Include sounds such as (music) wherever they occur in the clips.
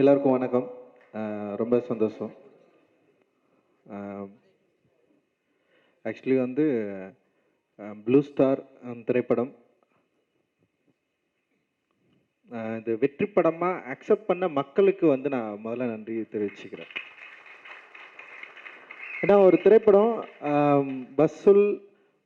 எல்லாருக்கும் வணக்கம். ரொம்ப சந்தோஷம். ஆக்சுவலி வந்து ப்ளூ ஸ்டார் திரைப்படம். இந்த இது வெற்றி படமாக அக்செப்ட் பண்ண மக்களுக்கு வந்து நான் முதல்ல நன்றி தெரிவிச்சுக்கிறேன். ஏன்னா ஒரு திரைப்படம் பஸ்ஸுல்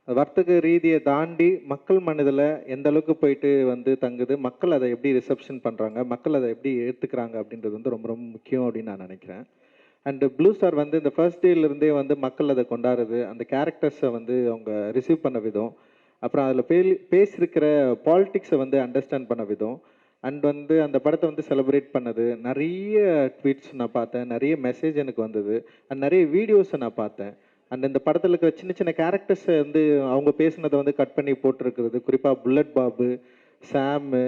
வர்த்தக ரீதியை தாண்டி மக்கள் மனதில் எந்த அளவுக்கு போயிட்டு வந்து தங்குது மக்கள் அதை எப்படி ரிசப்ஷன் பண்ணுறாங்க மக்கள் அதை எப்படி ஏற்றுக்கிறாங்க அப்படின்றது வந்து ரொம்ப ரொம்ப முக்கியம் அப்படின்னு நான் நினைக்கிறேன். அண்டு ப்ளூ ஸ்டார் வந்து இந்த ஃபர்ஸ்ட் டேலேருந்தே வந்து மக்கள் அதை கொண்டாடுறது அந்த கேரக்டர்ஸை வந்து அவங்க ரிசீவ் பண்ண விதம் அப்புறம் அதில் பே பேசியிருக்கிற பாலிட்டிக்ஸை வந்து அண்டர்ஸ்டாண்ட் பண்ண விதம் அண்ட் வந்து அந்த படத்தை வந்து செலிப்ரேட் பண்ணது நிறைய ட்வீட்ஸ் நான் பார்த்தேன் நிறைய மெசேஜ் எனக்கு வந்தது அண்ட் நிறைய வீடியோஸை நான் பார்த்தேன். அண்ட் இந்த படத்தில் இருக்கிற சின்ன சின்ன கேரக்டர்ஸை வந்து அவங்க பேசுனதை வந்து கட் பண்ணி போட்டிருக்கிறது. குறிப்பாக புல்லட் பாபு சாமு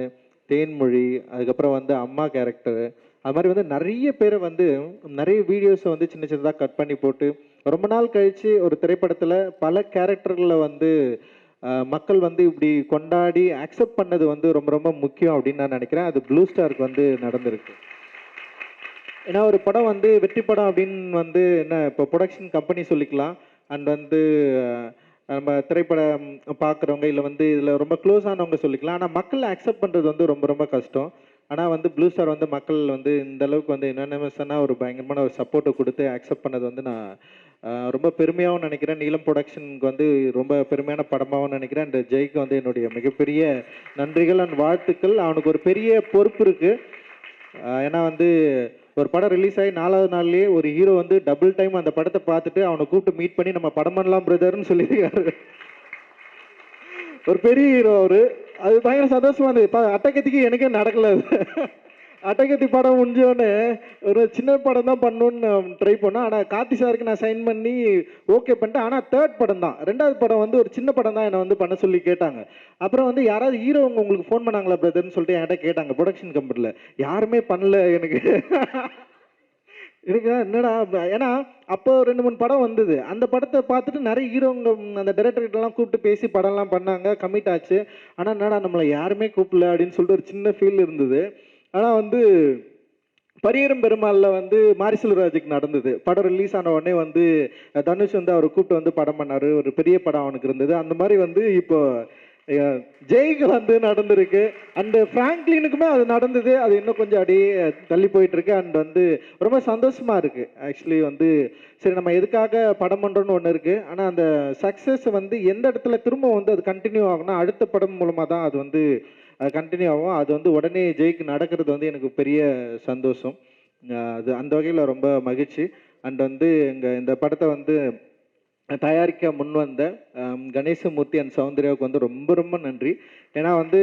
தேன்மொழி அதுக்கப்புறம் வந்து அம்மா கேரக்டர் அது மாதிரி வந்து நிறைய பேரை வந்து நிறைய வீடியோஸை வந்து சின்ன சின்னதாக கட் பண்ணி போட்டு ரொம்ப நாள் கழித்து ஒரு திரைப்படத்தில் பல கேரக்டர்களை வந்து மக்கள் வந்து இப்படி கொண்டாடி அக்செப்ட் பண்ணது வந்து ரொம்ப ரொம்ப முக்கியம் அப்படின்னு நான் நினைக்கிறேன். அது ப்ளூ ஸ்டாருக்கு வந்து நடந்திருக்கு. ஏன்னா ஒரு படம் வந்து வெற்றி படம் அப்படின்னு வந்து என்ன இப்போ ப்ரொடக்ஷன் கம்பெனி சொல்லிக்கலாம். அண்ட் வந்து நம்ம திரைப்படம் பார்க்குறவங்க இல்லை வந்து இதில் ரொம்ப க்ளோஸ் ஆனவங்க சொல்லிக்கலாம். ஆனால் மக்கள் அக்செப்ட் பண்ணுறது வந்து ரொம்ப ரொம்ப கஷ்டம். ஆனால் வந்து ப்ளூ ஸ்டார் வந்து மக்கள் வந்து இந்த அளவுக்கு வந்து யுனானிமஸான ஒரு பயங்கரமான ஒரு சப்போர்ட்டை கொடுத்து அக்செப்ட் பண்ணது வந்து நான் ரொம்ப பெருமையாகவும் நினைக்கிறேன். நீலம் ப்ரொடக்ஷனுக்கு வந்து ரொம்ப பெருமையான படமாகவும் நினைக்கிறேன். அண்ட் ஜெய்க்கு வந்து என்னுடைய மிகப்பெரிய நன்றிகள் அண்ட் வாழ்த்துக்கள். அவனுக்கு ஒரு பெரிய பொறுப்பு இருக்குது ஏன்னா வந்து ஒரு படம் ரிலீஸ் ஆகி நாலாவது நாள்லயே ஒரு ஹீரோ வந்து டபுள் டைம் அந்த படத்தை பார்த்துட்டு அவனை கூப்பிட்டு மீட் பண்ணி நம்ம படம் பண்ணலாம் பிரதர்னு சொல்லியிருக்காரு. ஒரு பெரிய ஹீரோ அவரு. அது பயங்கர சந்தோஷமா இருந்தது. இப்போ எனக்கே நடக்கல அட்டகத்தி படம் முடிஞ்சோடனே ஒரு சின்ன படம் தான் பண்ணணும்னு ட்ரை பண்ணோம். ஆனால் கார்த்தி சாருக்கு நான் சைன் பண்ணி ஓகே பண்ணிட்டேன். ஆனால் தேர்ட் படம் தான். ரெண்டாவது படம் வந்து ஒரு சின்ன படம் தான் என்னை வந்து பண்ண சொல்லி கேட்டாங்க. அப்புறம் வந்து யாராவது ஹீரோவங்க உங்களுக்கு ஃபோன் பண்ணாங்களா பிரதர்னு சொல்லிட்டு என்கிட்ட கேட்டாங்க. ப்ரொடக்ஷன் கம்பெனியில் யாருமே பண்ணல எனக்கு. எனக்கு என்னடா ஏன்னா அப்போ ரெண்டு மூணு படம் வந்தது. அந்த படத்தை பார்த்துட்டு நிறைய ஹீரோங்க அந்த டைரக்டர்கிட்டலாம் கூப்பிட்டு பேசி படம்லாம் பண்ணாங்க. கம்மிட் ஆச்சு. ஆனால் என்னடா நம்மளை யாருமே கூப்பிடல அப்படின்னு சொல்லிட்டு ஒரு சின்ன ஃபீல் இருந்தது. ஆனால் வந்து பரியரும் பெருமாளில் வந்து மாரி செல்வராஜுக்கு நடந்தது. படம் ரிலீஸ் ஆன உடனே வந்து தனுஷ் வந்து அவரை கூப்பிட்டு வந்து படம் பண்ணார். ஒரு பெரிய படம் அவனுக்கு இருந்தது. அந்த மாதிரி வந்து இப்போ ஜெய்க்கு வந்து நடந்திருக்கு. அண்டு ஃப்ராங்க்லினுக்குமே அது நடந்தது. அது இன்னும் கொஞ்சம் அப்படியே தள்ளி போயிட்டுருக்கு. அண்ட் வந்து ரொம்ப சந்தோஷமாக இருக்குது ஆக்சுவலி வந்து சரி நம்ம எதுக்காக படம் பண்ணுறோன்னு ஒன்று இருக்குது ஆனால் அந்த சக்ஸஸ் வந்து எந்த இடத்துல திரும்ப வந்து அது கண்டினியூ ஆகும்னா அடுத்த படம் மூலமாக தான் அது வந்து கண்டினியூ ஆகும். அது வந்து உடனே ஜெயிக்கு நடக்கிறது வந்து எனக்கு பெரிய சந்தோஷம். அது அந்த வகையில் ரொம்ப மகிழ்ச்சி. அண்ட் வந்து எங்கள் இந்த படத்தை வந்து தயாரிக்க முன் வந்த கணேசமூர்த்தி அண்ட் சௌந்தர்யாவுக்கு வந்து ரொம்ப ரொம்ப நன்றி. ஏன்னா வந்து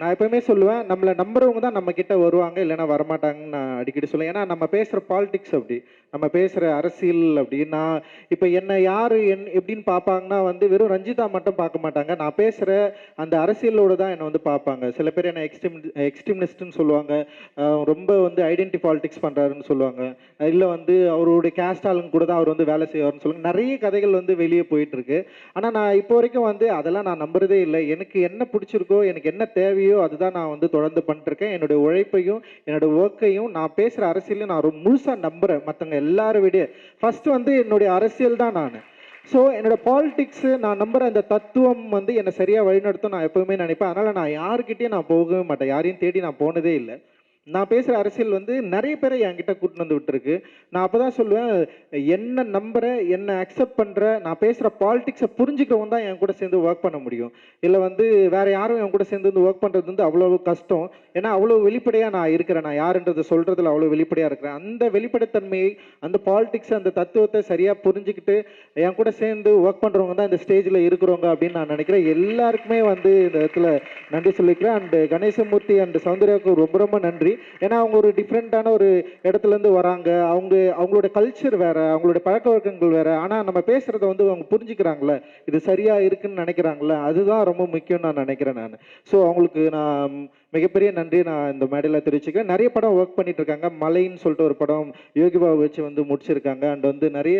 நான் எப்பவுமே சொல்லுவேன் நம்மளை நம்புறவங்க தான் நம்ம கிட்ட வருவாங்க இல்லைன்னா வரமாட்டாங்கன்னு நான் அடிக்கடி சொல்லுவேன். ஏன்னா நம்ம பேசுகிற பாலிடிக்ஸ் அப்படி நம்ம பேசுகிற அரசியல் அப்படி. நான் இப்போ என்னை யார் என் எப்படின்னு பார்ப்பாங்கன்னா வந்து வெறும் ரஞ்சிதா மட்டும் பார்க்க மாட்டாங்க. நான் பேசுகிற அந்த அரசியலோட தான் என்னை வந்து பார்ப்பாங்க. சில பேர் என்னை எக்ஸ்ட்ரீம் எக்ஸ்ட்ரீமிஸ்ட்னு சொல்லுவாங்க. ரொம்ப வந்து ஐடென்டி பாலிடிக்ஸ் பண்ணுறாருன்னு சொல்லுவாங்க. இல்லை வந்து அவருடைய கேஸ்ட் ஆளுங்க கூட தான் அவர் வந்து வேலை செய்வார்னு சொல்லுவாங்க. நிறைய கதைகள் வந்து வெளியே போயிட்டுருக்கு ஆனால் நான் இப்போ வரைக்கும் வந்து அதெல்லாம் நான் நம்புறதே இல்லை. எனக்கு என்ன பிடிச்சிருக்கோ எனக்கு என்ன தேவையோ அதுதான் நான் வந்து தொடர்ந்து பண்ணிட்டுருக்கேன். என்னுடைய உழைப்பையும் என்னோட ஒர்க்கையும் நான் பேசுகிற அரசியலையும் நான் ரொம்ப முழுசாக நம்புறேன். மற்றவங்க எல்லாரும் விட ஃபர்ஸ்ட் வந்து என்னுடைய அரசியல் தான் நான். ஸோ என்னோட பாலிடிக்ஸு நான் நம்புற அந்த தத்துவம் வந்து என்னை சரியாக வழிநடத்தும் நான் எப்பவுமே நினைப்பேன். அதனால நான் யாருக்கிட்டேயும் நான் போகவே மாட்டேன். யாரையும் தேடி நான் போனதே இல்லை. நான் பேசுகிற அரசியல் வந்து நிறைய பேரை என்கிட்ட கூட்டின்னு வந்து விட்டுருக்கு. நான் அப்போ தான் சொல்லுவேன் என்ன நம்புகிற என்ன அக்செப்ட் பண்ணுற நான் பேசுகிற பாலிடிக்ஸை புரிஞ்சுக்கிறவன் தான் என் கூட சேர்ந்து ஒர்க் பண்ண முடியும். இல்லை வந்து வேறு யாரும் என் கூட சேர்ந்து வந்து ஒர்க் பண்ணுறது வந்து அவ்வளோ கஷ்டம். ஏன்னா அவ்வளோ வெளிப்படையாக நான் இருக்கிறேன். நான் யாருன்றதை சொல்கிறதுல அவ்வளோ வெளிப்படையாக இருக்கிறேன். அந்த வெளிப்படைத்தன்மையை அந்த பாலிடிக்ஸ் அந்த தத்துவத்தை சரியாக புரிஞ்சுக்கிட்டு என் கூட சேர்ந்து ஒர்க் பண்ணுறவங்க தான் இந்த ஸ்டேஜில் இருக்கிறவங்க அப்படின்னு நான் நினைக்கிறேன். எல்லாருக்குமே வந்து இந்த இடத்துல நன்றி சொல்லிக்கிறேன். அண்ட் கணேசமூர்த்தி அண்ட் சௌந்தர்யாவுக்கு ரொம்ப ரொம்ப நன்றி. ஏன்னா அவங்க ஒரு டிஃப்ரெண்ட்டான ஒரு இடத்துல இருந்து வராங்க. அவங்க அவங்களோட கல்ச்சர் வேறு அவங்களோட பழக்க வழக்கங்கள் வேறு. ஆனால் நம்ம பேசுகிறத வந்து அவங்க புரிஞ்சுக்கிறாங்களே இது சரியாக இருக்குன்னு நினைக்கிறாங்களே அதுதான் ரொம்ப முக்கியம் நான் நினைக்கிறேன் நான். ஸோ அவங்களுக்கு நான் மிகப்பெரிய நன்றி நான் இந்த மேடையில் தெரிவிச்சுக்கிறேன். நிறைய படம் ஒர்க் பண்ணிட்டு இருக்காங்க. மலைன்னு சொல்லிட்டு ஒரு படம் யோகி பாபு வச்சு வந்து முடிச்சிருக்காங்க. அண்ட் வந்து நிறைய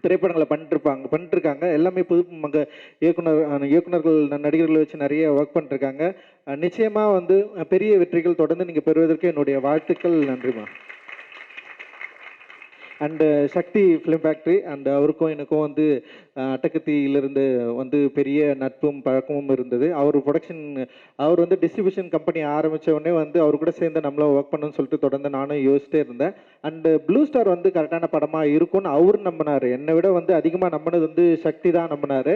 திரைப்படங்களை பண்ணிட்டுருப்பாங்க பண்ணிட்டுருக்காங்க எல்லாமே புது அங்கே இயக்குனர் இயக்குனர்கள் நடிகர்களை வச்சு நிறைய ஒர்க் பண்ணிருக்காங்க. அஹ் நிச்சயமா வந்து பெரிய வெற்றிகள் தொடர்ந்து நீங்க பெறுவதற்கு என்னுடைய வாழ்த்துக்கள். நன்றிமா and Sakthi film factory and அவருக்கும் எனக்கும் வந்து அட்டக்கத்தியிலிருந்து அட்டகத்தியிலிருந்து வந்து பெரிய நட்பும் பழக்கமும் இருந்தது. அவர் ப்ரொடக்ஷன் அவர் வந்து டிஸ்ட்ரிபியூஷன் கம்பெனி ஆரம்பிச்ச உடனே வந்து அவர் கூட சேர்ந்து நம்மளும் ஒர்க் பண்ணணும்னு சொல்லிட்டு தொடர்ந்து நானும் யோசிச்சிட்டே இருந்தேன். அண்டு ப்ளூ ஸ்டார் வந்து கரெக்டான படமாக இருக்கும்னு அவரும் நம்பினார். என்னை விட வந்து அதிகமாக நம்பினது வந்து சக்தி தான் நம்பினார்.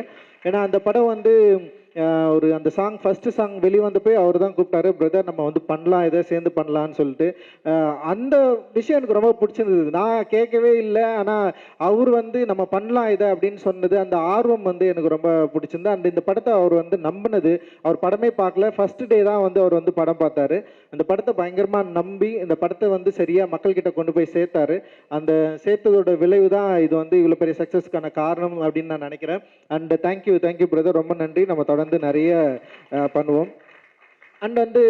ஏன்னா அந்த படம் வந்து ஒரு அந்த சாங் ஃபஸ்ட்டு சாங் வெளியே போய் அவர் தான் கூப்பிட்டாரு பிரதர் நம்ம வந்து பண்ணலாம் இதை சேர்ந்து பண்ணலான்னு சொல்லிட்டு. அந்த விஷயம் எனக்கு ரொம்ப பிடிச்சிருந்தது. நான் கேட்கவே இல்லை ஆனால் அவர் வந்து நம்ம பண்ணலாம் இதை அப்படின்னு சொன்னது அந்த ஆர்வம் வந்து எனக்கு ரொம்ப பிடிச்சிருந்து அந்த இந்த படத்தை அவர் வந்து நம்பினது அவர் படமே பார்க்கல. ஃபஸ்ட்டு டே தான் வந்து அவர் வந்து படம் பார்த்தாரு. அந்த படத்தை பயங்கரமாக நம்பி இந்த படத்தை வந்து சரியாக மக்கள்கிட்ட கொண்டு போய் சேர்த்தாரு. அந்த சேர்த்ததோட விளைவு தான் இது வந்து இவ்வளோ பெரிய சக்ஸஸ்க்கான காரணம் அப்படின்னு நான் நினைக்கிறேன். அண்ட் தேங்க்யூ தேங்க்யூ பிரதர் ரொம்ப நன்றி. நம்ம தொடர்ந்து வந்து நிறைய பண்ணுவோம். அண்ட் வந்து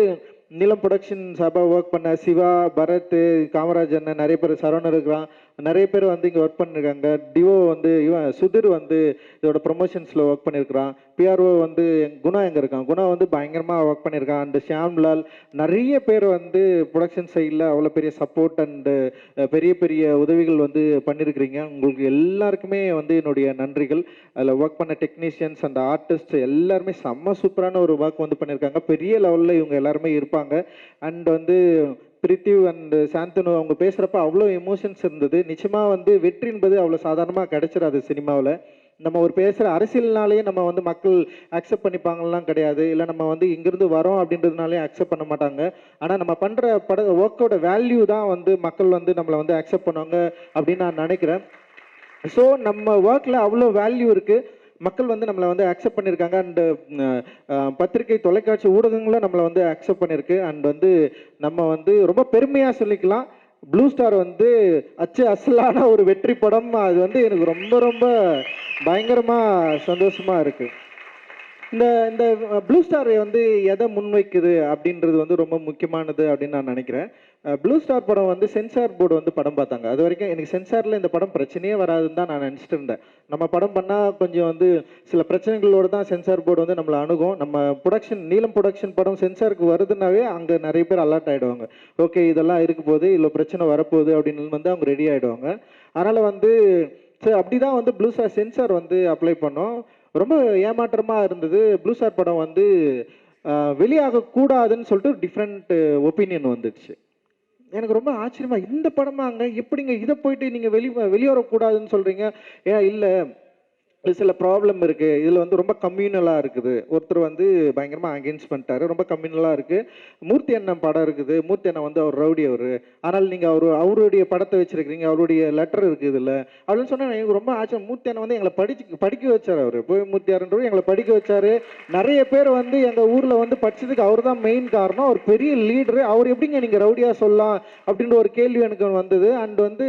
நிலம் ப்ரொடக்ஷன் சார்பாக ஒர்க் பண்ண சிவா பரத் காமராஜ் அண்ணன் நிறைய பேர் சரவணன் இருக்கிறான். நிறைய பேர் வந்து இங்கே ஒர்க் பண்ணியிருக்காங்க டிவோ வந்து இவன் சுதிர் வந்து இதோட ப்ரொமோஷன்ஸில் ஒர்க் பண்ணியிருக்கிறான் பிஆர்ஓ வந்து குணா எங்கே இருக்கான்? குணா வந்து பயங்கரமாக ஒர்க் பண்ணியிருக்கான் அண்டு ஷியாம்லால் நிறைய பேர் வந்து ப்ரொடக்ஷன் சைடில் அவ்வளோ பெரிய சப்போர்ட் அண்டு பெரிய பெரிய உதவிகள் வந்து பண்ணியிருக்கிறீங்க உங்களுக்கு எல்லாருக்குமே வந்து என்னுடைய நன்றிகள். அதில் ஒர்க் பண்ண டெக்னீஷியன்ஸ் அந்த ஆர்டிஸ்ட் எல்லாருமே செம்ம சூப்பரான ஒரு ஒர்க் வந்து பண்ணியிருக்காங்க பெரிய லெவலில் இவங்க எல்லாருமே இருப்பாங்க. அண்ட் வந்து பிரித்தி அண்ட் சாந்தனு அவங்க பேசுகிறப்ப அவ்வளோ எமோஷன்ஸ் இருந்தது. நிச்சயமாக வந்து வெற்றி என்பது அவ்வளோ சாதாரணமாக கிடைச்சிடாது சினிமாவில். நம்ம ஒரு பேசுகிற அரசியல்னாலேயே நம்ம வந்து மக்கள் அக்செப்ட் பண்ணிப்பாங்கலாம் கிடையாது. இல்லை நம்ம வந்து இங்கேருந்து வரோம் அப்படின்றதுனாலே அக்செப்ட் பண்ண மாட்டாங்க. ஆனால் நம்ம பண்ணுற பட ஒர்க்கோட வேல்யூ தான் வந்து மக்கள் வந்து நம்மளை வந்து அக்செப்ட் பண்ணுவாங்க அப்படின்னு நான் நினைக்கிறேன். ஸோ நம்ம ஒர்க்கில் அவ்வளோ வேல்யூ இருக்குது மக்கள் வந்து நம்மளை வந்து அக்செப்ட் பண்ணியிருக்காங்க. அண்டு பத்திரிகை தொலைக்காட்சி ஊடகங்களும் நம்மளை வந்து அக்செப்ட் பண்ணியிருக்கு. அண்ட் வந்து நம்ம வந்து ரொம்ப பெருமையாக சொல்லிக்கலாம். ப்ளூ ஸ்டார் வந்து அச்சு அசலான ஒரு வெற்றி படம். அது வந்து எனக்கு ரொம்ப ரொம்ப பயங்கரமாக சந்தோஷமாக இருக்குது இந்த இந்த ப்ளூ ஸ்டார் வந்து எதை முன்வைக்குது அப்படின்றது வந்து ரொம்ப முக்கியமானது அப்படின்னு நான் நினைக்கிறேன். ப்ளூ ஸ்டார் படம் வந்து சென்சார் போர்டு வந்து படம் பார்த்தாங்க. அது வரைக்கும் எனக்கு சென்சாரில் இந்த படம் பிரச்சனையே வராதுன்னு தான் நான் நினச்சிட்டு இருந்தேன். நம்ம படம் பண்ணால் கொஞ்சம் வந்து சில பிரச்சனைகளோடு தான் சென்சார் போர்டு வந்து நம்மளை அணுகும். நம்ம ப்ரொடக்ஷன் நீலம் ப்ரொடக்ஷன் படம் சென்சாருக்கு வருதுனாவே அங்கே நிறைய பேர் அலர்ட் ஆகிடுவாங்க ஓகே இதெல்லாம் இருக்க போகுது இல்லை பிரச்சனை வரப்போகுது அப்படின்னு வந்து அவங்க ரெடி ஆகிடுவாங்க அதனால் வந்து சரி அப்படி தான் வந்து ப்ளூ ஸ்டார் சென்சார் வந்து அப்ளை பண்ணோம். ரொம்ப ஏமாற்றமாக இருந்தது. ப்ளூ ஸ்டார் படம் வந்து வெளியாகக்கூடாதுன்னு சொல்லிட்டு டிஃப்ரெண்ட் ஒப்பீனியன் வந்துடுச்சு. எனக்கு ரொம்ப ஆச்சரியமா இந்த படமாங்க எப்படிங்க இதை போயிட்டு நீங்கள் வெளி வெளியேறக்கூடாதுன்னு சொல்கிறீங்க ஏன் இல்லை சில ப்ராப்ளம் இருக்கு. இதில் வந்து ரொம்ப கம்யூனலாக இருக்குது. ஒருத்தர் வந்து பயங்கரமாக அகேன்ஸ்ட் பண்ணிட்டாரு. ரொம்ப கம்யூனலாக இருக்கு. மூர்த்தி அண்ணன் படம் இருக்குது. மூர்த்தி அண்ணன் வந்து அவர் ரவுடி அவர். ஆனால் நீங்கள் அவர் அவருடைய படத்தை வச்சிருக்கிறீங்க. அவருடைய லெட்டர் இருக்குது இதில். அப்படின்னு சொன்னால் எனக்கு ரொம்ப ஆச்சரியம் மூர்த்தி அண்ணன் வந்து எங்களை படிச்சு படிக்க வச்சார் அவர். போய் மூர்த்தி எங்களை படிக்க வச்சாரு. நிறைய பேர் வந்து எங்கள் ஊரில் வந்து படிச்சதுக்கு அவர் தான் மெயின் காரணம். அவர் பெரிய லீடரு அவர் எப்படிங்க நீங்கள் ரவுடியாக சொல்லலாம் அப்படின்ற ஒரு கேள்வி எனக்கு வந்தது. அண்ட் வந்து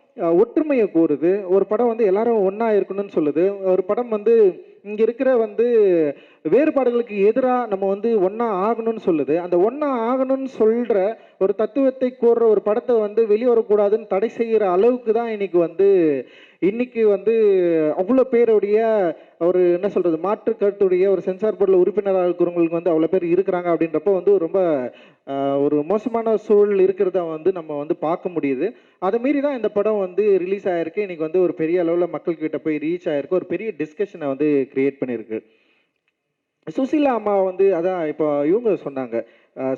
ஒற்றுமையை கூறுது. ஒரு படம் வந்து எல்லாரும் ஒன்றா இருக்கணும்னு சொல்லுது. ஒரு படம் வந்து இங்கே இருக்கிற வந்து வேறுபாடுகளுக்கு எதிராக நம்ம வந்து ஒன்றா ஆகணும்னு சொல்லுது. அந்த ஒன்றா ஆகணும்னு சொல்கிற ஒரு தத்துவத்தை கூறுற ஒரு படத்தை வந்து வெளியே வரக்கூடாதுன்னு தடை செய்கிற அளவுக்கு தான் இன்னைக்கு வந்து இன்னைக்கு வந்து அவ்வளோ பேருடைய ஒரு என்ன சொல்கிறது மாற்று கருத்துடைய ஒரு சென்சார் போர்டில் உறுப்பினராக இருக்கிறவங்களுக்கு வந்து அவ்வளோ பேர் இருக்கிறாங்க அப்படின்றப்போ வந்து ரொம்ப ஒரு மோசமான சூழல் இருக்கிறத வந்து நம்ம வந்து பார்க்க முடியுது. அதை மீறி தான் இந்த படம் வந்து ரிலீஸ் ஆகிருக்கு இன்னைக்கு வந்து ஒரு பெரிய அளவில் மக்கள்கிட்ட போய் ரீச் ஆகிருக்கு ஒரு பெரிய டிஸ்கஷனை வந்து க்ரியேட் பண்ணியிருக்கு. சுசீலா அம்மா வந்து அதான் இப்போ இவங்க சொன்னாங்க.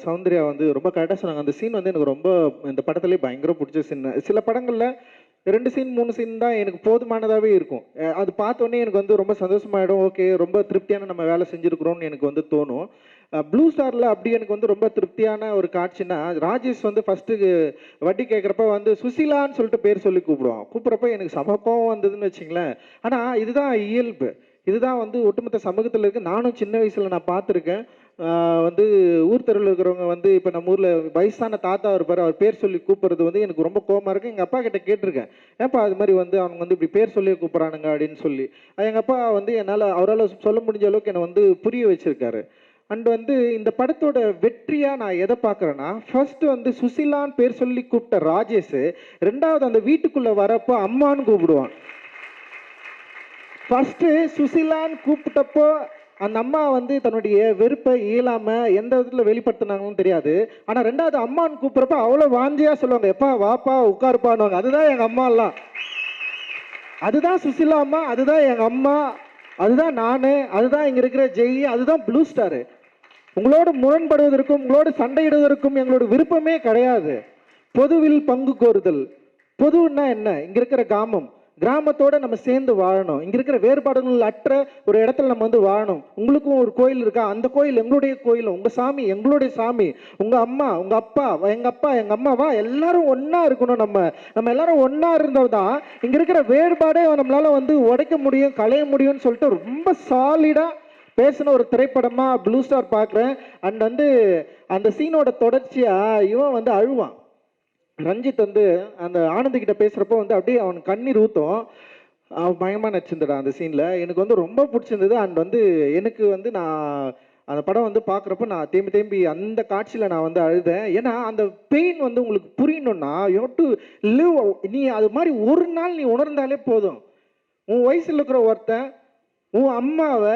சௌந்தர்யா வந்து ரொம்ப கரெக்டாக சொன்னாங்க. அந்த சீன் வந்து எனக்கு ரொம்ப இந்த படத்துலேயே பயங்கர பிடிச்ச சீன் சில படங்களில் ரெண்டு சீன் மூணு சீன் தான் எனக்கு போதுமானதாகவே இருக்கும். அது பார்த்தோன்னே எனக்கு வந்து ரொம்ப சந்தோஷமாயிடும். ஓகே ரொம்ப திருப்தியான நம்ம வேலை செஞ்சுருக்குறோம்னு எனக்கு வந்து தோணும். ப்ளூ ஸ்டாரில் அப்படி எனக்கு வந்து ரொம்ப திருப்தியான ஒரு காட்சினா ராஜேஷ் வந்து ஃபஸ்ட்டு வட்டி கேட்குறப்ப வந்து சுசிலான்னு சொல்லிட்டு பேர் சொல்லி கூப்பிடுவான். கூப்பிட்றப்ப எனக்கு சமக்கம் வந்ததுன்னு வச்சிங்களேன். ஆனால் இதுதான் இயல்பு. இதுதான் வந்து ஒட்டுமொத்த சமூகத்தில் இருக்குது நானும் சின்ன வயசில் நான் பார்த்துருக்கேன். வந்து ஊர் தெருவில் இருக்கிறவங்க வந்து இப்போ நம்ம ஊரில் வயசான தாத்தா இருப்பார் அவர் பேர் சொல்லி கூப்பிட்றது வந்து எனக்கு ரொம்ப கோபமாக இருக்குது எங்கள் அப்பா கிட்ட கேட்டிருக்கேன். ஏன்ப்பா அது மாதிரி வந்து அவங்க வந்து இப்படி பேர் சொல்லி கூப்பிட்றானுங்க அப்படின்னு சொல்லி. எங்கள் அப்பா வந்து என்னால் அவரால் சொல்ல முடிஞ்ச அளவுக்கு என்னை வந்து புரிய வச்சுருக்காரு. அண்ட் வந்து இந்த படத்தோட வெற்றியாக நான் எதை பார்க்குறேன்னா ஃபர்ஸ்ட் வந்து சுசிலான்னு பேர் சொல்லி கூப்பிட்ட ராஜேஷ் ரெண்டாவது அந்த வீட்டுக்குள்ளே வரப்போ அம்மான்னு கூப்பிடுவான். ஃபர்ஸ்ட் சுசிலான்னு கூப்பிட்டப்போ அந்த அம்மா வந்து தன்னுடைய வெறுப்பை இயலாமல் எந்த விதத்தில் வெளிப்படுத்தினாங்கன்னு தெரியாது. ஆனால் ரெண்டாவது அம்மான்னு கூப்பிட்றப்ப அவ்வளோ வாந்தியாக சொல்லுவாங்க. எப்பா வாப்பா உட்காருப்பான்னு அதுதான் எங்கள் அம்மாலாம் அதுதான் சுசிலா அம்மா அதுதான் எங்கள் அம்மா அதுதான் நான் அதுதான் இங்கே இருக்கிற ஜெய் அதுதான் ப்ளூ ஸ்டாரு. உங்களோட முரண்படுவதற்கும் உங்களோட சண்டையிடுவதற்கும் எங்களோட விருப்பமே கிடையாது. பொதுவில் பங்கு கோருதல். பொதுன்னா என்ன? இங்கே இருக்கிற காமம். கிராமத்தோட நம்ம சேர்ந்து வாழணும். இங்க இருக்கிற வேறுபாடுகள் அற்ற ஒரு இடத்துல நம்ம வந்து வாழணும். உங்களுக்கும் ஒரு கோயில் இருக்கா? அந்த கோயில் எங்களுடைய கோயில். உங்க சாமி எங்களுடைய சாமி. உங்க அம்மா உங்க அப்பா எங்க அப்பா எங்க அம்மாவா எல்லாரும் ஒன்றா இருக்கணும் நம்ம. நம்ம எல்லாரும் ஒன்றா இருந்தால் தான் இங்க இருக்கிற வேறுபாடே நம்மளால வந்து உடைக்க முடியும் களைய முடியும்னு சொல்லிட்டு ரொம்ப சாலிடா பேசின ஒரு திரைப்படமா ப்ளூ ஸ்டார் பார்க்குறேன். அண்ட் வந்து அந்த சீனோட தொடர்ச்சியா இவன் வந்து அழுவான். ரஞ்சித் வந்து அந்த ஆனந்த் கிட்ட பேசுறப்போ வந்து அப்படியே அவன் கண்ணீர் ஊத்தும். அவன் பயமா நடிச்சிருந்தடா அந்த சீன்ல எனக்கு வந்து ரொம்ப பிடிச்சிருந்தது. அண்ட் வந்து எனக்கு வந்து நான் அந்த படம் வந்து பார்க்குறப்ப நான் தேம்பி தேம்பி அந்த காட்சியில் நான் வந்து அழுதேன். ஏன்னா அந்த பெயின் வந்து உங்களுக்கு புரியணும்னா யூ டு லிவ் நீ அது மாதிரி ஒரு நாள் நீ உணர்ந்தாலே போதும். உன் வயசுல இருக்கிற ஒருத்தன் உன் அம்மாவை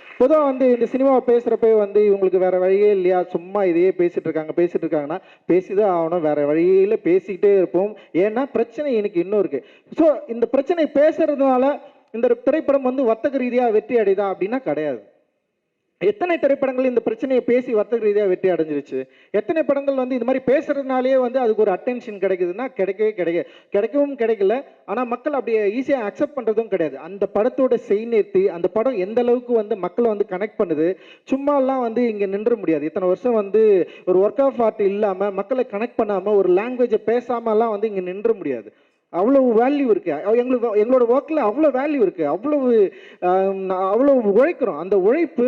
பொதுவாக வந்து இந்த சினிமாவை பேசுகிறப்ப வந்து இவங்களுக்கு வேற வழியே இல்லையா? சும்மா இதையே பேசிட்டு இருக்காங்க பேசிட்டு இருக்காங்கன்னா பேசிதான் ஆகணும். வேற வழியில பேசிக்கிட்டே இருப்போம். ஏன்னா பிரச்சனை எனக்கு இன்னும் இருக்கு. ஸோ இந்த பிரச்சனை பேசுறதுனால இந்த திரைப்படம் வந்து வர்த்தக ரீதியாக வெற்றி அடைதா அப்படின்னா கிடையாது. எத்தனை திரைப்படங்கள் இந்த பிரச்சனையை பேசி வர்த்தக ரீதியாக வெற்றி அடைஞ்சிருச்சு? எத்தனை படங்கள் வந்து இந்த மாதிரி பேசுறதுனாலே வந்து அதுக்கு ஒரு அட்டென்ஷன் கிடைக்குதுன்னா கிடைக்கவே கிடைக்க கிடைக்கவும் கிடைக்கல. ஆனால் மக்கள் அப்படியே ஈஸியாக அக்செப்ட் பண்ணுறதும் கிடையாது. அந்த படத்தோட செய் நிறுத்தி அந்த படம் எந்த அளவுக்கு வந்து மக்களை வந்து கனெக்ட் பண்ணுது சும்மாலாம் வந்து இங்கே நின்ற முடியாது. இத்தனை வருஷம் வந்து ஒரு ஒர்க் ஆஃப் ஆர்ட் இல்லாமல் மக்களை கனெக்ட் பண்ணாமல் ஒரு லாங்குவேஜை பேசாமலாம் வந்து இங்கே நின்ற முடியாது. அவ்வளவு வேல்யூ இருக்கு. எங்களுக்கு எங்களோட ஒர்க்கில் அவ்வளோ வேல்யூ இருக்கு. அவ்வளவு அவ்வளோ அவ்வளவு உழைக்கிறோம். அந்த உழைப்பு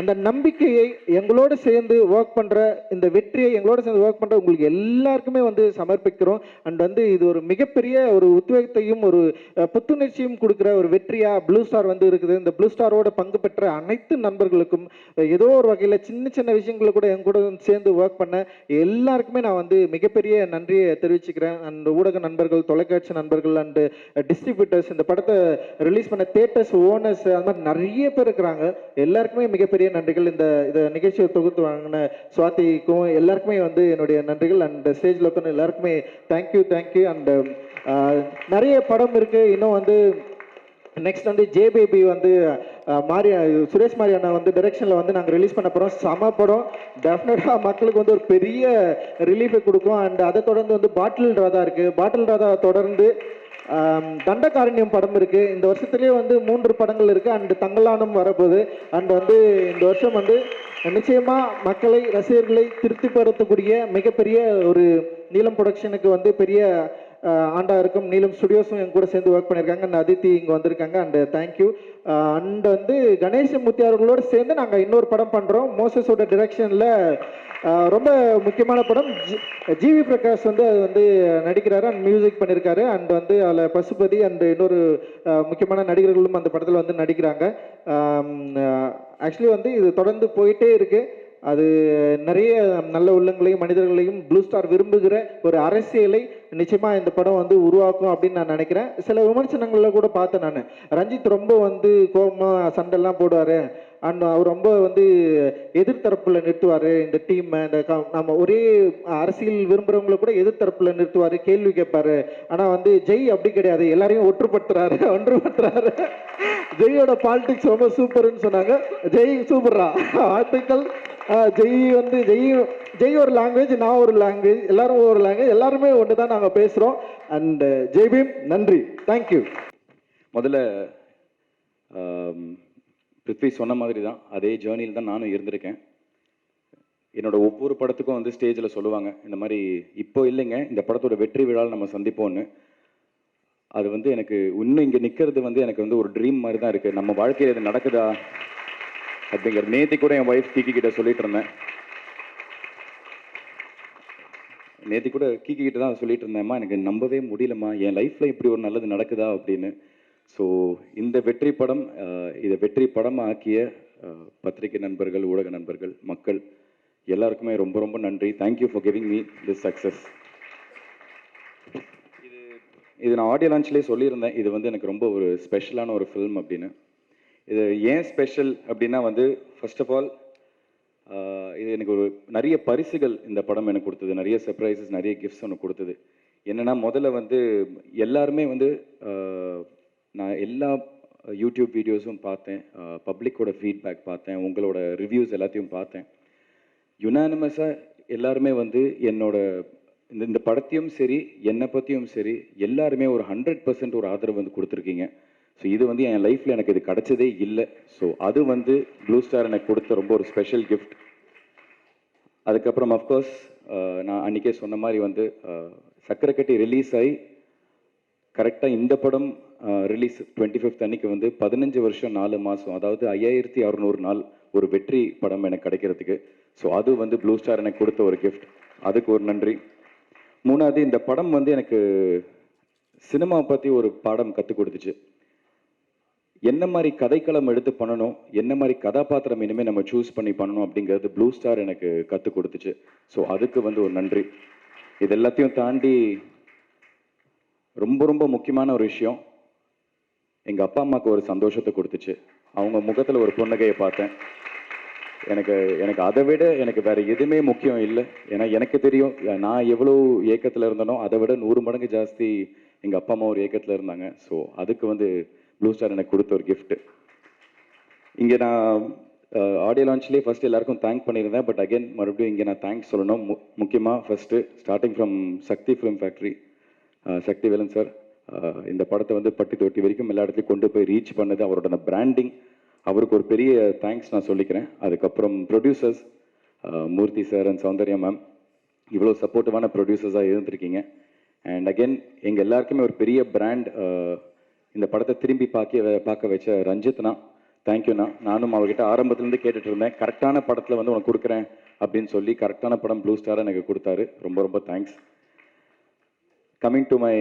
அந்த நம்பிக்கையை எங்களோடு சேர்ந்து ஒர்க் பண்ணுற இந்த வெற்றியை எங்களோட சேர்ந்து ஒர்க் பண்ணுற உங்களுக்கு எல்லாருக்குமே வந்து சமர்ப்பிக்கிறோம். அண்ட் வந்து இது ஒரு மிகப்பெரிய ஒரு உத்வேகத்தையும் ஒரு புத்துணர்ச்சியும் கொடுக்குற ஒரு வெற்றியாக ப்ளூ ஸ்டார் வந்து இருக்குது. இந்த ப்ளூ ஸ்டாரோட பங்கு பெற்ற அனைத்து நண்பர்களுக்கும் ஏதோ ஒரு வகையில் சின்ன சின்ன விஷயங்களை கூட என் கூட சேர்ந்து ஒர்க் பண்ண எல்லாருக்குமே நான் வந்து மிகப்பெரிய நன்றியை தெரிவிச்சுக்கிறேன். அண்ட் ஊடக நண்பர்கள் தொலைக்காட்சி நண்பர்கள் அண்டு டிஸ்ட்ரிபியூட்டர்ஸ் இந்த படத்தை ரிலீஸ் பண்ண தேட்டர்ஸ் ஓனர்ஸ் அந்த மாதிரி நிறைய பேர் இருக்கிறாங்க. எல்லாருக்குமே மிகப்பெரிய நன்றிகள். இந்த இந்த நிகழ்ச்சியை தொகுத்து வாங்கின சுவாதிக்கும் எல்லாருக்குமே வந்து என்னுடைய நன்றிகள். அண்ட் ஸ்டேஜில் உட்காந்து எல்லாருக்குமே தேங்க்யூ தேங்க்யூ அண்ட் நிறைய படம் இருக்கு. இன்னும் வந்து நெக்ஸ்ட் வந்து ஜே பேபி வந்து மாரியா சுரேஷ் மாரியானா வந்து டைரெக்ஷனில் வந்து நாங்கள் ரிலீஸ் பண்ண போகிறோம் சம படம். டெஃபினட்டாக மக்களுக்கு வந்து ஒரு பெரிய ரிலீஃபை கொடுக்கும். அண்ட் அதை தொடர்ந்து வந்து பாட்டில் ராதா இருக்குது பாட்டில் ராதா தொடர்ந்து தண்டகாரண்யம் படம் இருக்கு. இந்த வருஷத்துலேயே வந்து மூன்று படங்கள் இருக்கு. அண்டு தங்கலானம் வரப்போகுது. அண்ட் வந்து இந்த வருஷம் வந்து நிச்சயமா மக்களை ரசிகர்களை திருப்திப்படுத்தக்கூடிய மிகப்பெரிய ஒரு நீலம் ப்ரொடக்ஷனுக்கு வந்து பெரிய ஆண்டா இருக்கும் நீலம் ஸ்டுடியோஸும் என் கூட சேர்ந்து ஒர்க் பண்ணியிருக்காங்க. அந்த அதித்தி இங்கே வந்திருக்காங்க. அண்ட் தேங்க்யூ அண்ட் வந்து கணேசமூர்த்தி அவர்களோடு சேர்ந்து நாங்கள் இன்னொரு படம் பண்ணுறோம் மோசஸோட டிரெக்ஷனில் ரொம்ப முக்கியமான படம். ஜி- ஜிவி பிரகாஷ் வந்து அது வந்து நடிக்கிறாரு அண்ட் மியூசிக் பண்ணியிருக்காரு அண்ட் வந்து அதில் பசுபதி அண்ட் இன்னொரு முக்கியமான நடிகர்களும் அந்த படத்தில் வந்து நடிக்கிறாங்க. ஆக்சுவலி வந்து இது தொடர்ந்து போயிட்டே இருக்குது அது நிறைய நல்ல உள்ளங்களையும் மனிதர்களையும் ப்ளூ ஸ்டார் விரும்புகிற ஒரு அரசியலை நிச்சயமாக இந்த படம் வந்து உருவாக்கும் அப்படின்னு நான் நினைக்கிறேன். சில விமர்சனங்களில் கூட பார்த்தேன் நான். ரஞ்சித் ரொம்ப வந்து கோபமாக சண்டைலாம் போடுவார். அண்ட் அவர் ரொம்ப வந்து எதிர்த்தரப்பில் நிறுத்துவார் இந்த டீம் இந்த க- நம்ம ஒரே அரசியல் விரும்புகிறவங்கள கூட எதிர்த்தரப்பில் நிறுத்துவார் கேள்வி கேட்பாரு. ஆனால் வந்து ஜெய் அப்படி கிடையாது. எல்லாரையும் ஒற்றுப்படுத்துறாரு (laughs) ஒன்றுபடுத்துறாரு. ஜெயோட பாலிடிக்ஸ் ரொம்ப சூப்பர்னு சொன்னாங்க. ஜெய் சூப்பரா வாழ்த்துக்கள். ஜெய் வந்து ஜெய் ஜெய் ஒரு லாங்குவேஜ் நான் ஒரு லாங்குவேஜ் எல்லாரும் ஒரு லாங்குவேஜ் எல்லாருமே ஒன்று தான் நாங்கள் பேசுகிறோம் அண்ட் uh, ஜெய்பீம் நன்றி. தேங்க்யூ முதல்ல பிருத்வி சொன்ன மாதிரி தான் அதே ஜேர்னியில் தான் நானும் இருந்திருக்கேன். என்னோட ஒவ்வொரு படத்துக்கும் வந்து ஸ்டேஜில் சொல்லுவாங்க இந்த மாதிரி இப்போ இல்லைங்க இந்த படத்தோட வெற்றி விழாவில் நம்ம சந்திப்போம்னு. அது வந்து எனக்கு இன்னும் இங்கே நிற்கிறது வந்து எனக்கு வந்து ஒரு ட்ரீம் மாதிரி தான் இருக்குது நம்ம வாழ்க்கையில் இது நடக்குதா? அப்படிங்கிற நேத்தி கூட என் ஒய்ஃப் கீக்கி கிட்ட சொல்லிட்டு இருந்தேன். நேத்தி கூட கீக்கி கிட்ட தான் சொல்லிட்டு இருந்தேம்மா எனக்கு நம்பவே முடியலம்மா என் லைஃப்ல இப்படி ஒரு நல்லது நடக்குதா அப்படின்னு. ஸோ இந்த வெற்றி படம் இதை வெற்றி படம் ஆக்கிய பத்திரிகை நண்பர்கள் ஊடக நண்பர்கள் மக்கள் எல்லாருக்குமே ரொம்ப ரொம்ப நன்றி. Thank you for giving me this success இது இது நான் ஆடியோ லான்ச்லேயே சொல்லியிருந்தேன். இது வந்து எனக்கு ரொம்ப ஒரு ஸ்பெஷலான ஒரு ஃபில்ம் அப்படின்னு. இது ஏன் ஸ்பெஷல் அப்படின்னா வந்து ஃபர்ஸ்ட் ஆஃப் ஆல் இது எனக்கு ஒரு நிறைய பரிசுகள் இந்த படம் எனக்கு கொடுத்தது. நிறைய சர்ப்ரைசஸ் நிறைய கிஃப்ட்ஸ் ஒன்று கொடுத்தது. என்னன்னா முதல்ல வந்து எல்லாருமே வந்து நான் எல்லா யூடியூப் வீடியோஸும் பார்த்தேன். பப்ளிக்கோட ஃபீட்பேக் பார்த்தேன். உங்களோட ரிவ்யூஸ் எல்லாத்தையும் பார்த்தேன். யுனானிமஸாக எல்லாருமே வந்து என்னோட இந்த இந்த படத்தையும் சரி என்னை பற்றியும் சரி எல்லாருமே ஒரு ஹண்ட்ரட் பர்சன்ட் ஒரு ஆதரவு வந்து கொடுத்துருக்கீங்க. ஸோ இது வந்து என் லைஃப்பில் எனக்கு இது கிடச்சதே இல்லை. ஸோ அது வந்து ப்ளூ ஸ்டார் எனக்கு கொடுத்த ரொம்ப ஒரு ஸ்பெஷல் கிஃப்ட் அதுக்கப்புறம் அஃப்கோர்ஸ் நான் அன்றைக்கே சொன்ன மாதிரி வந்து சக்கரைக்கட்டி சக்கரை கட்டி ரிலீஸ் ஆகி கரெக்டாக இந்த படம் ரிலீஸ் டுவெண்ட்டி ஃபிஃப்த் அன்னைக்கு வந்து பதினஞ்சு வருஷம் நாலு மாதம் அதாவது ஐயாயிரத்தி அறநூறு நாள் ஒரு வெற்றி படம் எனக்கு கிடைக்கிறதுக்கு. ஸோ அது வந்து ப்ளூ ஸ்டார் எனக்கு கொடுத்த ஒரு கிஃப்ட் அதுக்கு ஒரு நன்றி. மூணாவது இந்த படம் வந்து எனக்கு சினிமா பற்றி ஒரு பாடம் கற்றுக் கொடுத்துச்சு. என்ன மாதிரி கதைக்களம் எடுத்து பண்ணணும் என்ன மாதிரி கதாபாத்திரம் இனிமேல் நம்ம சூஸ் பண்ணி பண்ணணும் அப்படிங்கிறது ப்ளூ ஸ்டார் எனக்கு கற்றுக் கொடுத்துச்சு. ஸோ அதுக்கு வந்து ஒரு நன்றி. இது எல்லாத்தையும் தாண்டி ரொம்ப ரொம்ப முக்கியமான ஒரு விஷயம். எங்கள் அப்பா அம்மாவுக்கு ஒரு சந்தோஷத்தை கொடுத்துச்சு. அவங்க முகத்தில் ஒரு புன்னகையை பார்த்தேன். எனக்கு எனக்கு அதை விட எனக்கு வேறு எதுவுமே முக்கியம் இல்லை. ஏன்னா எனக்கு தெரியும் நான் எவ்வளோ ஏக்கத்தில் இருந்தனோ அதை விட நூறு மடங்கு ஜாஸ்தி எங்கள் அப்பா அம்மா ஒரு ஏக்கத்தில் இருந்தாங்க. ஸோ அதுக்கு வந்து ப்ளூ ஸ்டார் எனக்கு கொடுத்த ஒரு கிஃப்ட் இங்கே நான் ஆடியோ லான்ச்லேயே ஃபஸ்ட் எல்லாருக்கும் தேங்க் பண்ணியிருந்தேன். பட் அகைன் மறுபடியும் இங்கே நான் தேங்க்ஸ் சொல்லணும். மு முக்கியமாக first starting from Sakthi film factory Sakthi Velan sir இந்த படத்தை வந்து பட்டி தொட்டி வரைக்கும் எல்லா இடத்துலையும் கொண்டு போய் ரீச் பண்ணது அவரோட அந்த பிராண்டிங் அவருக்கு ஒரு பெரிய தேங்க்ஸ் நான் சொல்லிக்கிறேன். அதுக்கப்புறம் producers Murthy sir and Soundarya ma'am இவ்வளோ சப்போர்ட்டிவான ப்ரொடியூசர்ஸாக இருந்திருக்கீங்க. அண்ட் அகைன் எங்கள் எல்லாருக்குமே ஒரு பெரிய பிராண்ட் இந்த படத்தை திரும்பி பார்க்க பார்க்க வச்ச ரஞ்சித்னா தேங்க்யூண்ணா நானும் அவர்கிட்ட ஆரம்பத்துலேருந்து கேட்டுட்டு இருந்தேன். கரெக்டான படத்தில் வந்து உனக்கு கொடுக்குறேன் அப்படின்னு சொல்லி கரெக்டான படம் ப்ளூ ஸ்டாராக எனக்கு கொடுத்தாரு. ரொம்ப ரொம்ப thanks coming to my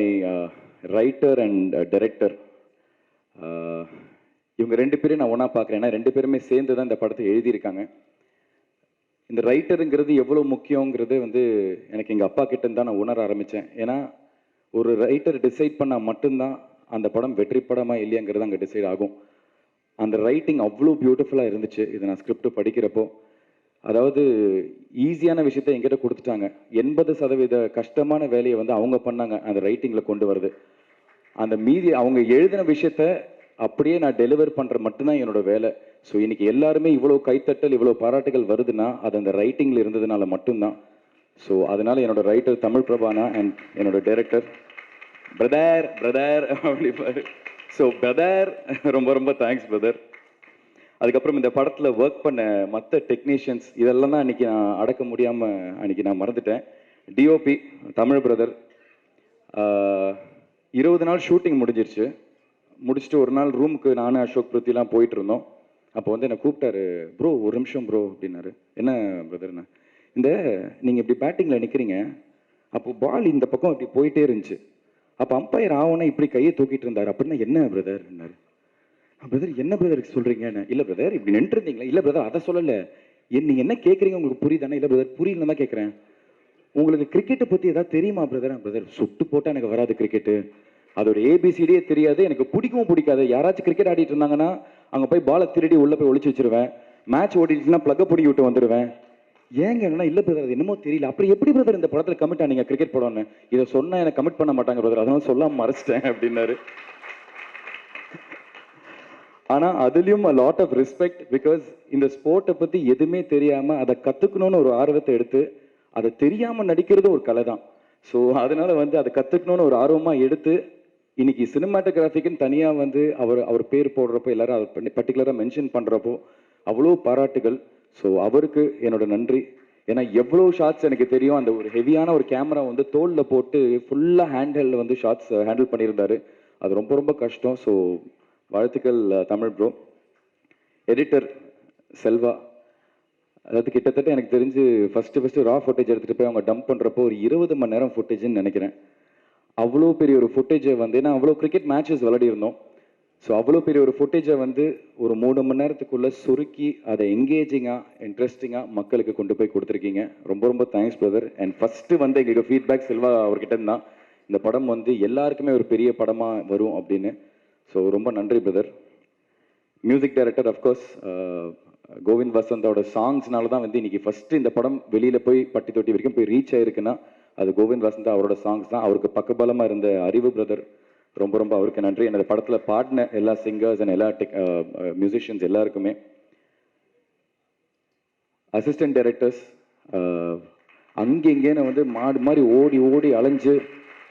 writer and director இவங்க ரெண்டு பேரும் நான் ஒன்றா பார்க்குறேன். ஏன்னா ரெண்டு பேருமே சேர்ந்து தான் இந்த படத்தை எழுதியிருக்காங்க. இந்த ரைட்டருங்கிறது எவ்வளோ முக்கியங்கிறது வந்து எனக்கு எங்கள் அப்பா கிட்டேருந்து தான் நான் உணர ஆரம்பித்தேன் ஏன்னா ஒரு ரைட்டர் டிசைட் பண்ணால் மட்டும்தான் அந்த படம் வெற்றி படமா இல்லையாங்கிறது அங்கே டிசைட் ஆகும். அந்த ரைட்டிங் அவ்வளோ பியூட்டிஃபுல்லாக இருந்துச்சு. இது நான் ஸ்கிரிப்ட் படிக்கிறப்போ. அதாவது ஈஸியான விஷயத்த எங்கிட்ட கொடுத்துட்டாங்க. எண்பது சதவீத கஷ்டமான வேலையை வந்து அவங்க பண்ணாங்க அந்த ரைட்டிங்கில் கொண்டு வருது அந்த மீதி அவங்க எழுதின விஷயத்த அப்படியே நான் டெலிவர் பண்ணுற மட்டும்தான் என்னோட வேலை. ஸோ இன்னைக்கு எல்லாருமே இவ்வளோ கைத்தட்டல் இவ்வளோ பாராட்டுகள் வருதுன்னா அது அந்த ரைட்டிங்கில் இருந்ததுனால மட்டும்தான். ஸோ அதனால என்னோட ரைட்டர் தமிழ் பிரபானா அண்ட் என்னோட டைரக்டர் பிரதர் பிரதர் அப்படிப்பாரு ஸோ பிரதர் ரொம்ப ரொம்ப தேங்க்ஸ் பிரதர் அதுக்கப்புறம் இந்த படத்தில் ஒர்க் பண்ண மற்ற டெக்னீஷியன்ஸ் இதெல்லாம் தான் அன்றைக்கி நான் அடக்க முடியாமல் அன்றைக்கி நான் மறந்துட்டேன். டிஓபி தமிழ் பிரதர் இருபது நாள் ஷூட்டிங் முடிஞ்சிருச்சு. முடிச்சுட்டு ஒரு நாள் ரூமுக்கு நானும் அசோக் பிருத்திலாம் போயிட்டு இருந்தோம் அப்போ வந்து என்னை கூப்பிட்டாரு ப்ரோ ஒரு நிமிஷம் ப்ரோ அப்படின்னாரு. என்ன பிரதர்ண்ணா இந்த நீங்கள் இப்படி பேட்டிங்கில் நிற்கிறீங்க அப்போ பால் இந்த பக்கம் இப்படி போயிட்டே இருந்துச்சு. அப்போ அம்பையர் ஆவனை இப்படி கையை தூக்கிட்டு இருந்தார். அப்படின்னா என்ன பிரதர்ன்னாரு பிரதர் என்ன பிரதர் சொல்றீங்கன்னு? இல்லை பிரதர் இப்படி நின்றுருந்தீங்களா இல்லை பிரதர் அதை சொல்லலை. என் என்ன கேட்குறீங்க உங்களுக்கு புரியுதானே? இல்லை பிரதர் புரியலன்னு தான் கேட்குறேன் உங்களுக்கு கிரிக்கெட்டை பற்றி ஏதாவது தெரியுமா பிரதர் பிரதர் சுட்டு போட்டால் எனக்கு வராது கிரிக்கெட்டு அதோட ஏபிசிடியே தெரியாது. எனக்கு பிடிக்கவும் பிடிக்காது. யாராச்சும் கிரிக்கெட் ஆடிட்டு இருந்தாங்கன்னா அங்கே போய் பாலை திருடி உள்ளே போய் ஒழிச்சு வச்சிருவேன். மேட்ச் ஓடிட்டுனா பிளக்க பிடி விட்டு வந்துடுவேன் ஏங்க என்னன்னா இல்லை பிரதர் என்னமோ தெரியல. அப்படி எப்படி பிரதர் இந்த படத்தில் கமிட் ஆனீங்க கிரிக்கெட் படம்னு? இதை சொன்னா எனக்கு கமிட் பண்ண மாட்டாங்க பிரதர் அதனால சொல்லாம மறைச்சிட்டேன் அப்படின்னாரு. ஆனால் அதுலேயும் a lot of respect because இந்த ஸ்போர்ட்டை பற்றி எதுவுமே தெரியாமல் அதை கற்றுக்கணும்னு ஒரு ஆர்வத்தை எடுத்து அதை தெரியாமல் நடிக்கிறது ஒரு கலை தான். ஸோ அதனால வந்து அதை கற்றுக்கணும்னு ஒரு ஆர்வமாக எடுத்து இன்னைக்கு சினிமாட்டோகிராஃபிக்குன்னு தனியாக வந்து அவர் அவர் பேர் போடுறப்போ எல்லாரும் அவர் பர்டிகுலராக மென்ஷன் பண்ணுறப்போ அவ்வளோ பாராட்டுகள். ஸோ அவருக்கு என்னோட நன்றி. ஏன்னா எவ்வளோ ஷாட்ஸ் எனக்கு தெரியும் அந்த ஒரு ஹெவியான ஒரு கேமரா வந்து தோலில் போட்டு ஃபுல்லாக ஹேண்டில் வந்து ஷாட்ஸ் ஹேண்டில் பண்ணியிருந்தாரு. அது ரொம்ப ரொம்ப கஷ்டம். ஸோ வாழ்த்துக்கள் தமிழ் ப்ரோ எடிட்டர் செல்வா அதாவது கிட்டத்தட்ட எனக்கு தெரிஞ்சு ஃபஸ்ட்டு ஃபஸ்ட்டு ரா ஃபுட்டேஜ் எடுத்துகிட்டு போய் அவங்க டம்ப் பண்ணுறப்போ ஒரு இருபது மணி நேரம் ஃபுட்டேஜ்னு நினைக்கிறேன். அவ்வளோ பெரிய ஒரு ஃபுட்டேஜை வந்து ஏன்னா அவ்வளோ கிரிக்கெட் மேட்சஸ் விளையாடி இருந்தோம் ஸோ அவ்வளோ பெரிய ஒரு ஃபுட்டேஜை வந்து ஒரு மூணு மணி நேரத்துக்குள்ளே சுருக்கி அதை என்கேஜிங்காக இன்ட்ரெஸ்டிங்காக மக்களுக்கு கொண்டு போய் கொடுத்துருக்கீங்க. ரொம்ப ரொம்ப தேங்க்ஸ் பிரதர் அண்ட் ஃபஸ்ட்டு வந்து எங்களுக்கு ஃபீட்பேக் செல்வா அவர்கிட்ட தான். இந்த படம் வந்து எல்லாருக்குமே ஒரு பெரிய படமாக வரும் அப்படின்னு. ஸோ ரொம்ப நன்றி brother music director of course Govind வசந்தோட சாங்ஸ்னால தான் வந்து இன்னைக்கு ஃபஸ்ட்டு இந்த படம் வெளியில் போய் பட்டி தொட்டி வரைக்கும் போய் ரீச் ஆயிருக்குன்னா அது கோவிந்த் வசந்தா அவரோட சாங்ஸ் தான். அவருக்கு பக்கபலமாக இருந்த அறிவு பிரதர் ரொம்ப ரொம்ப அவருக்கு நன்றி. எனது படத்தில் பாடின எல்லா சிங்கர்ஸ் அண்ட் எல்லா டெக் மியூசிஷியன்ஸ் uh, uh, எல்லாருக்குமே. அசிஸ்டன்ட் டைரக்டர்ஸ் uh, அங்கே இங்கேன்னு வந்து மாடு மாதிரி ஓடி ஓடி அலைஞ்சு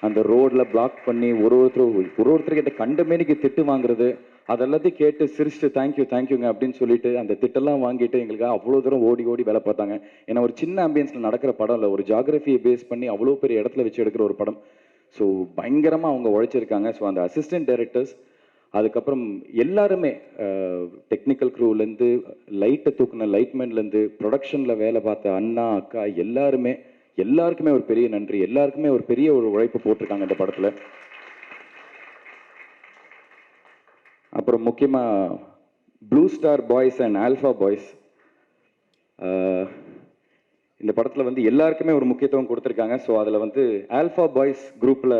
அந்த ரோடில் பிளாக் பண்ணி ஒரு ஒருத்தர் ஒரு ஒருத்தர்கிட்ட கண்டமேனிக்கு திட்டு வாங்குறது அதெல்லாத்தையும் கேட்டு சிரிச்சுட்டு தேங்க்யூ தேங்க்யூங்க அப்படின்னு சொல்லிட்டு அந்த திட்டெல்லாம் வாங்கிட்டு எங்களுக்கு அவ்வளோ தூரம் ஓடி ஓடி வேலை பார்த்தாங்க. ஏன்னா ஒரு சின்ன ஆம்பியன்ஸில் நடக்கிற படம் இல்லை. ஒரு ஜாகிரஃபியை பேஸ் பண்ணி அவ்வளோ பெரிய இடத்துல வச்சு எடுக்கிற ஒரு படம். ஸோ பயங்கரமாக அவங்க உழைச்சிருக்காங்க. ஸோ அந்த அசிஸ்டன்ட் டைரக்டர்ஸ் அதுக்கப்புறம் எல்லாருமே டெக்னிக்கல் க்ரூலேருந்து லைட்டை தூக்குன லைட்மேன்லேருந்து ப்ரொடக்ஷனில் வேலை பார்த்த அண்ணா அக்கா எல்லாருமே எல்லாருக்குமே ஒரு பெரிய நன்றி. எல்லாருக்குமே ஒரு பெரிய ஒரு உழைப்பு போட்டிருக்காங்க இந்த படத்தில். அப்புறம் முக்கியமாக Blue Star boys and Alpha boys இந்த படத்தில் வந்து எல்லாருக்குமே ஒரு முக்கியத்துவம் கொடுத்துருக்காங்க. ஸோ அதில் வந்து ஆல்ஃபா பாய்ஸ் குரூப்பில்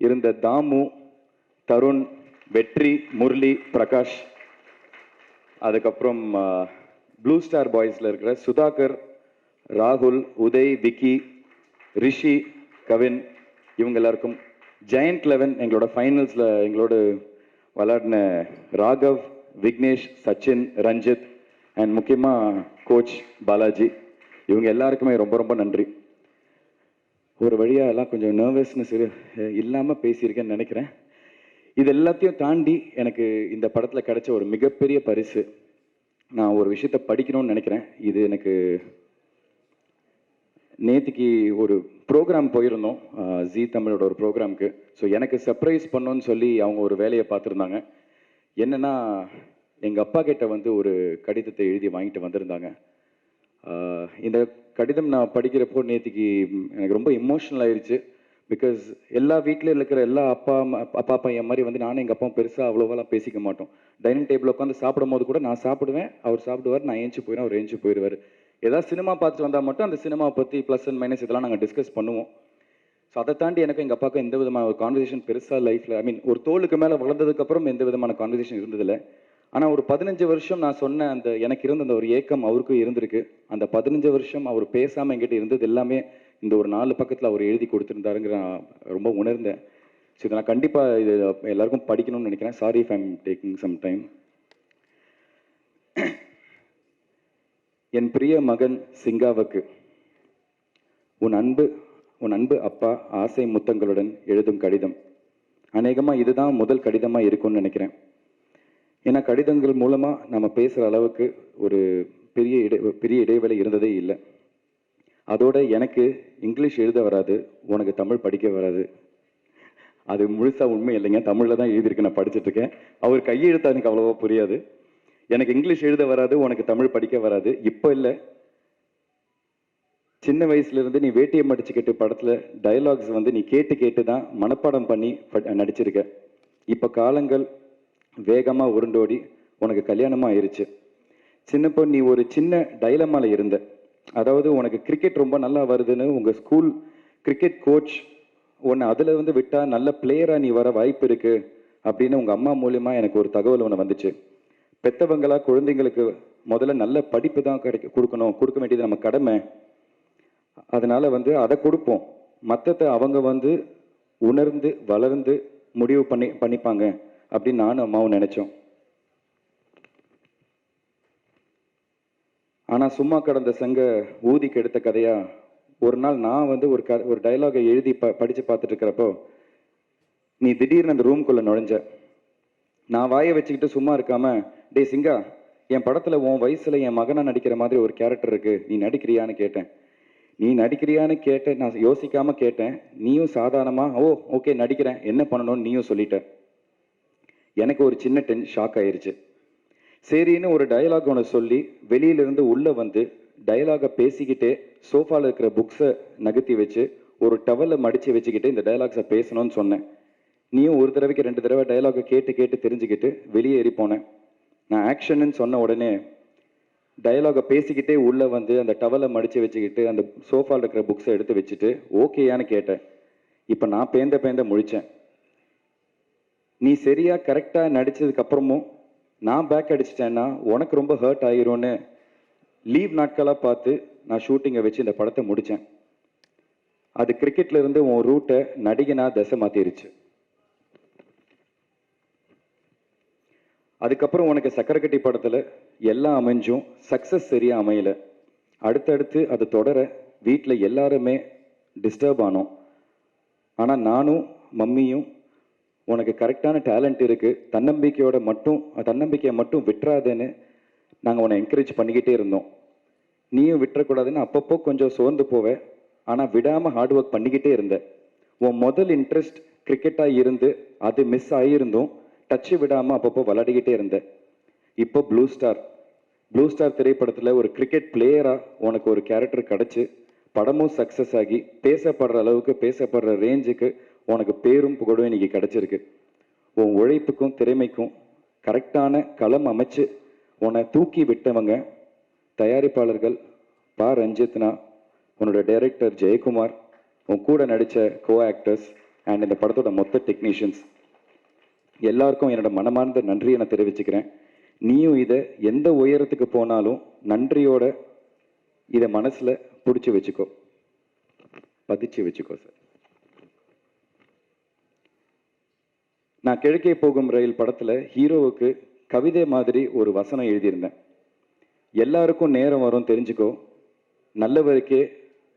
இருந்த தாமு தருண் வெற்றி முரளி பிரகாஷ் அதுக்கப்புறம் ப்ளூ ஸ்டார் பாய்ஸில் இருக்கிற சுதாகர் ராகுல் உதய் விக்கி ரிஷி கவின் இவங்க எல்லாருக்கும் ஜெயண்ட் லெவன் எங்களோட ஃபைனல்ஸில் எங்களோட விளாடின ராகவ் விக்னேஷ் சச்சின் ரஞ்சித் அண்ட் முக்கியமாக கோச் பாலாஜி. இவங்க எல்லாருக்குமே ரொம்ப ரொம்ப நன்றி. ஒரு வழியாக எல்லாம் கொஞ்சம் நர்வஸ்னஸ் இல்லாமல் பேசியிருக்கேன்னு நினைக்கிறேன். இது எல்லாத்தையும் தாண்டி எனக்கு இந்த படத்தில் கிடைச்ச ஒரு மிகப்பெரிய பரிசு. நான் ஒரு விஷயத்த படிக்கணும்னு நினைக்கிறேன். இது எனக்கு நேற்றுக்கு ஒரு ப்ரோக்ராம் போயிருந்தோம். ஜி ஜீ தமிழோட ஒரு ப்ரோக்ராம்க்கு ஸோ எனக்கு சர்ப்ரைஸ் பண்ணோன்னு சொல்லி அவங்க ஒரு வேலையை பார்த்துருந்தாங்க. என்னென்னா எங்கள் அப்பா கிட்ட வந்து ஒரு கடிதத்தை எழுதி வாங்கிட்டு வந்திருந்தாங்க. இந்த கடிதம் நான் படிக்கிறப்போ நேற்றுக்கு எனக்கு ரொம்ப எமோஷனல் ஆயிடுச்சு பிகாஸ் எல்லா வீட்டில் இருக்கிற எல்லா அப்பா அம்மா அப்பா பையன் மாதிரி வந்து நானும் எங்கள் அப்பாவும் பெருசாக அவ்வளோவாலாம் பேசிக்க மாட்டோம். டைனிங் டேபிள் உட்காந்து சாப்பிடும் போது கூட நான் சாப்பிடுவேன் அவர் சாப்பிடுவார் நான் ஏஞ்சி போயிடுவேன் அவர் ஏஞ்சி போயிடுவார். ஏதாவது சினிமா பார்த்துட்டு வந்தால் மட்டும் அந்த சினிமா பற்றி ப்ளஸ் அண்ட் மைனஸ் இதெல்லாம் நாங்கள் டிஸ்கஸ் பண்ணுவோம். ஸோ அதை தாண்டி எனக்கு எங்கள் அப்பாவுக்கு எந்த விதமான ஒரு கான்வர்சேஷன் பெருசாக லைஃப்பில் ஐ மீன் ஒரு தோலுக்கு மேலே வளர்ந்ததுக்கப்புறம் எந்த விதமான கான்வர்சேஷன் இருந்ததில்லை. ஆனால் ஒரு பதினஞ்சு வருஷம் நான் சொன்ன அந்த எனக்கு இருந்த அந்த ஒரு ஏக்கம் அவருக்கும் இருந்திருக்கு. அந்த பதினஞ்சு வருஷம் அவர் பேசாமல் என்கிட்ட இருந்தது எல்லாமே இந்த ஒரு நாலு பக்கத்தில் அவர் எழுதி கொடுத்துருந்தாருங்கிற நான் ரொம்ப உணர்ந்தேன். ஸோ இதை நான் கண்டிப்பாக இது எல்லாருக்கும் படிக்கணும்னு நினைக்கிறேன். Sorry if I'm taking some time என் பிரிய மகன் சிங்காவுக்கு உன் அன்பு உன் அன்பு அப்பா ஆசை முத்தங்களுடன் எழுதும் கடிதம். அநேகமாக இதுதான் முதல் கடிதமாக இருக்கும்னு நினைக்கிறேன். ஏன்னா கடிதங்கள் மூலமாக நம்ம பேசுகிற அளவுக்கு ஒரு பெரிய இடை பெரிய இடைவேளை இருந்ததே இல்லை. அதோட எனக்கு இங்கிலீஷ் எழுத வராது உனக்கு தமிழ் படிக்க வராது. அது முழுசாக உண்மை இல்லைங்க. தமிழில் தான் எழுதியிருக்கு நான் படிச்சுட்ருக்கேன் அவர் கையெழுத்தா எனக்கு அவ்வளோவா புரியாது. எனக்கு இங்கிலீஷ் எழுத வராது உனக்கு தமிழ் படிக்க வராது. இப்போ இல்லை. சின்ன வயசுலேருந்து நீ வேட்டியை மடிச்சுக்கிட்டு படத்தில் டயலாக்ஸ் வந்து நீ கேட்டு கேட்டு தான் மனப்பாடம் பண்ணி நடிச்சிருக்க. இப்போ காலங்கள் வேகமாக உருண்டோடி உனக்கு கல்யாணமாக ஆயிடுச்சு சின்னப்போ நீ ஒரு சின்ன டைலமால இருந்த. அதாவது உனக்கு கிரிக்கெட் ரொம்ப நல்லா வருதுன்னு உங்கள் ஸ்கூல் கிரிக்கெட் கோச் உன்னை அதில் வந்து விட்டால் நல்ல பிளேயராக நீ வர வாய்ப்பு இருக்குது அப்படின்னு உங்கள் அம்மா மூலியமாக எனக்கு ஒரு தகவல் ஒன்று வந்துச்சு. பெத்தவங்களா குழந்தைங்களுக்கு முதல்ல நல்ல படிப்பு தான் கிடைக்க கொடுக்கணும் கொடுக்க வேண்டியது நம்ம கடமை. அதனால் வந்து அதை கொடுப்போம். மற்றத்தை அவங்க வந்து உணர்ந்து வளர்ந்து முடிவு பண்ணி பண்ணிப்பாங்க. அப்படின்னு நானும் அம்மாவும் நினைச்சோம். ஆனால் சும்மா கடந்த சங்க ஊதி கெடுத்த கதையா ஒரு நாள் நான் வந்து ஒரு க ஒரு டைலாகை எழுதி ப படித்து பார்த்துட்டு இருக்கிறப்போ நீ திடீர்னு அந்த ரூம்குள்ளே நுழைஞ்ச. நான் வாயை வச்சுக்கிட்டு சும்மா இருக்காம டேய் சிங்கா என் படத்தில் உன் வயசில் என் மகனாக நடிக்கிற மாதிரி ஒரு கேரக்டர் இருக்குது நீ நடிக்கிறியான்னு கேட்டேன். நீ நடிக்கிறியான்னு கேட்டேன் நான் யோசிக்காமல் கேட்டேன். நீயும் சாதாரணமாக ஓ ஓகே நடிக்கிறேன். என்ன பண்ணணும்னு நீயும் சொல்லிட்ட. எனக்கு ஒரு சின்ன டென் ஷாக் ஆயிடுச்சு சரின்னு ஒரு டயலாக் ஒன்று சொல்லி வெளியிலிருந்து உள்ளே வந்து டயலாகை பேசிக்கிட்டே சோஃபாவில் இருக்கிற புக்ஸை நகர்த்தி வச்சு ஒரு டவலை மடித்து வச்சுக்கிட்டு இந்த டயலாக்ஸை பேசணும்னு சொன்னேன். நீயும் ஒரு தடவைக்கு ரெண்டு தடவை டயலாகை கேட்டு கேட்டு தெரிஞ்சுக்கிட்டு வெளியேறி போனேன். நான் ஆக்ஷன்னு சொன்ன உடனே டயலாகை பேசிக்கிட்டே உள்ளே வந்து அந்த டவலை மடித்து வச்சுக்கிட்டு அந்த சோஃபாவில் இருக்கிற புக்ஸை எடுத்து வச்சுட்டு ஓகேயான்னு கேட்டேன். இப்போ நான் பேந்த பேந்த முழித்தேன் நீ சரியா கரெக்டா நடிச்சதுக்கு அப்புறமும் நான் பேக் அடிச்சிட்டேன்னா உனக்கு ரொம்ப ஹர்ட் ஆயிரும்னு லீவ் நாட்களா பார்த்து நான் ஷூட்டிங்கை வச்சு இந்த படத்தை முடிச்சேன். அது கிரிக்கெட்ல இருந்து உன் ரூட்டை நடிகனா தசை மாத்திருச்சு. அதுக்கப்புறம் உனக்கு சக்கரக்கட்டி படத்துல எல்லாம் அமைஞ்சும் சக்சஸ் சரியா அமையல. அடுத்தடுத்து அது தொடர வீட்டில் எல்லாருமே டிஸ்டர்ப் ஆனோம். ஆனால் நானும் மம்மியும் உனக்கு கரெக்டான டேலண்ட் இருக்குது தன்னம்பிக்கையோட மட்டும் தன்னம்பிக்கையை மட்டும் விட்டுறாதேன்னு நாங்கள் உன்னை என்கரேஜ் பண்ணிக்கிட்டே இருந்தோம். நீயும் விட்டுறக்கூடாதுன்னு அப்பப்போ கொஞ்சம் சோர்ந்து போவ ஆனால் விடாமல் ஹார்ட் ஒர்க் பண்ணிக்கிட்டே இருந்த. உன் முதல் இன்ட்ரெஸ்ட் கிரிக்கெட்டாக இருந்து அது மிஸ் ஆகியிருந்தும் டச்சு விடாமல் அப்பப்போ விளையாடிக்கிட்டே இருந்தேன் இப்போ ப்ளூ ஸ்டார் ப்ளூ ஸ்டார் திரைப்படத்தில் ஒரு கிரிக்கெட் பிளேயராக உனக்கு ஒரு கேரக்டர் கிடச்சி படமும் சக்ஸஸ் ஆகி பேசப்படுற அளவுக்கு பேசப்படுற ரேஞ்சுக்கு உனக்கு பேரும் புகழும் இன்னைக்கு கிடைச்சிருக்கு. உன் உழைப்புக்கும் திறமைக்கும் கரெக்டான களம் அமைச்சு உன்னை தூக்கி விட்டவங்க தயாரிப்பாளர்கள் பா. ரஞ்சித்னா உன்னோட டைரக்டர் ஜெயக்குமார் உன் கூட நடித்த கோ ஆக்டர்ஸ் அண்ட் இந்த படத்தோட மொத்த டெக்னீஷியன்ஸ் எல்லாருக்கும் என்னோட மனமார்ந்த நன்றியை நான் தெரிவிச்சுக்கிறேன். நீயும் இதை எந்த உயரத்துக்கு போனாலும் நன்றியோட இதை மனசில் பிடிச்சி வச்சுக்கோ. பதிச்சு வச்சுக்கோ சார் நான் கிழக்கே போகும் ரயில் படத்தில் ஹீரோவுக்கு கவிதை மாதிரி ஒரு வசனம் எழுதியிருந்தேன். எல்லாருக்கும் நேரம் வரும் தெரிஞ்சுக்கோ. நல்லவருக்கே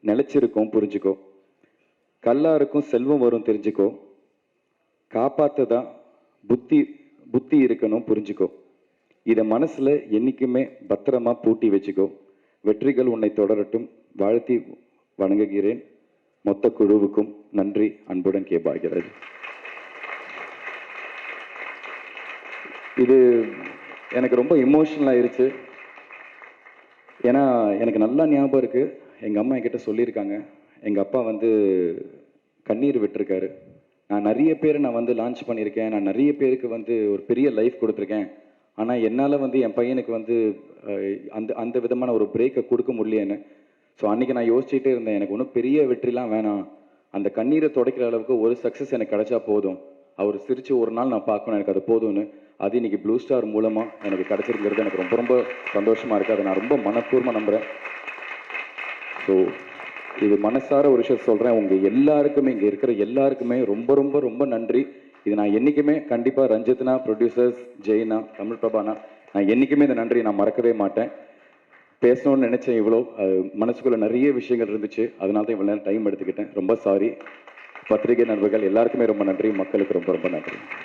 நிலைச்சிருக்கும் புரிஞ்சுக்கோ. கல்லாருக்கும் செல்வம் வரும் தெரிஞ்சுக்கோ. காப்பாத்ததான் புத்தி புத்தி இருக்கணும் புரிஞ்சுக்கோ. இதை மனசில் என்னைக்குமே பத்திரமா பூட்டி வச்சுக்கோ. வெற்றிகள் உன்னை தொடரட்டும். வாழ்த்தி வணங்குகிறேன். மொத்த குழுவுக்கும் நன்றி. அன்புடன் கே இது எனக்கு ரொம்ப இமோஷனல் ஆயிருச்சு. ஏன்னா எனக்கு நல்லா ஞாபகம் இருக்குது எங்கள் அம்மா என்கிட்ட சொல்லியிருக்காங்க. எங்கள் அப்பா வந்து கண்ணீர் விட்டிருக்காரு. நான் நிறைய பேர் நான் வந்து லான்ச் பண்ணியிருக்கேன். நான் நிறைய பேருக்கு வந்து ஒரு பெரிய லைஃப் கொடுத்துருக்கேன். ஆனால் என்னால் வந்து என் பையனுக்கு வந்து அந்த அந்த விதமான ஒரு பிரேக்கை கொடுக்க முடியலன்னு. ஸோ அன்றைக்கி நான் யோசிச்சுட்டே இருந்தேன். எனக்கு ஒன்றும் பெரிய வெற்றிலாம் வேணாம். அந்த கண்ணீரை துடைக்கிற அளவுக்கு ஒரு சக்ஸஸ் எனக்கு கிடைச்சா போதும். அவர் சிரித்து ஒரு நாள் நான் பார்க்கணும். எனக்கு அது போதும்னு. அது இன்னைக்கு ப்ளூ ஸ்டார் மூலமாக எனக்கு கிடச்சிருக்கிறது. எனக்கு ரொம்ப ரொம்ப சந்தோஷமாக இருக்குது அதை நான் ரொம்ப மனப்பூர்வமாக நம்புகிறேன் ஸோ இது மனசார ஒரு விஷயம் சொல்கிறேன் உங்கள் எல்லாருக்குமே இங்கே இருக்கிற எல்லாருக்குமே ரொம்ப ரொம்ப ரொம்ப நன்றி. இது நான் என்னைக்குமே கண்டிப்பாக ரஞ்சித்னா ப்ரொடியூசர்ஸ் ஜெயினா தமிழ் பிரபானா நான் என்றைக்குமே இந்த நன்றியை நான் மறக்கவே மாட்டேன். பேசணும்னு நினச்சேன் இவ்வளோ. அது நிறைய விஷயங்கள் இருந்துச்சு. அதனால தான் இவ்வளோ நேரம் டைம் எடுத்துக்கிட்டேன். ரொம்ப சாரி பத்திரிகை நண்பர்கள் எல்லாருக்குமே ரொம்ப நன்றி. மக்களுக்கு ரொம்ப ரொம்ப நன்றி.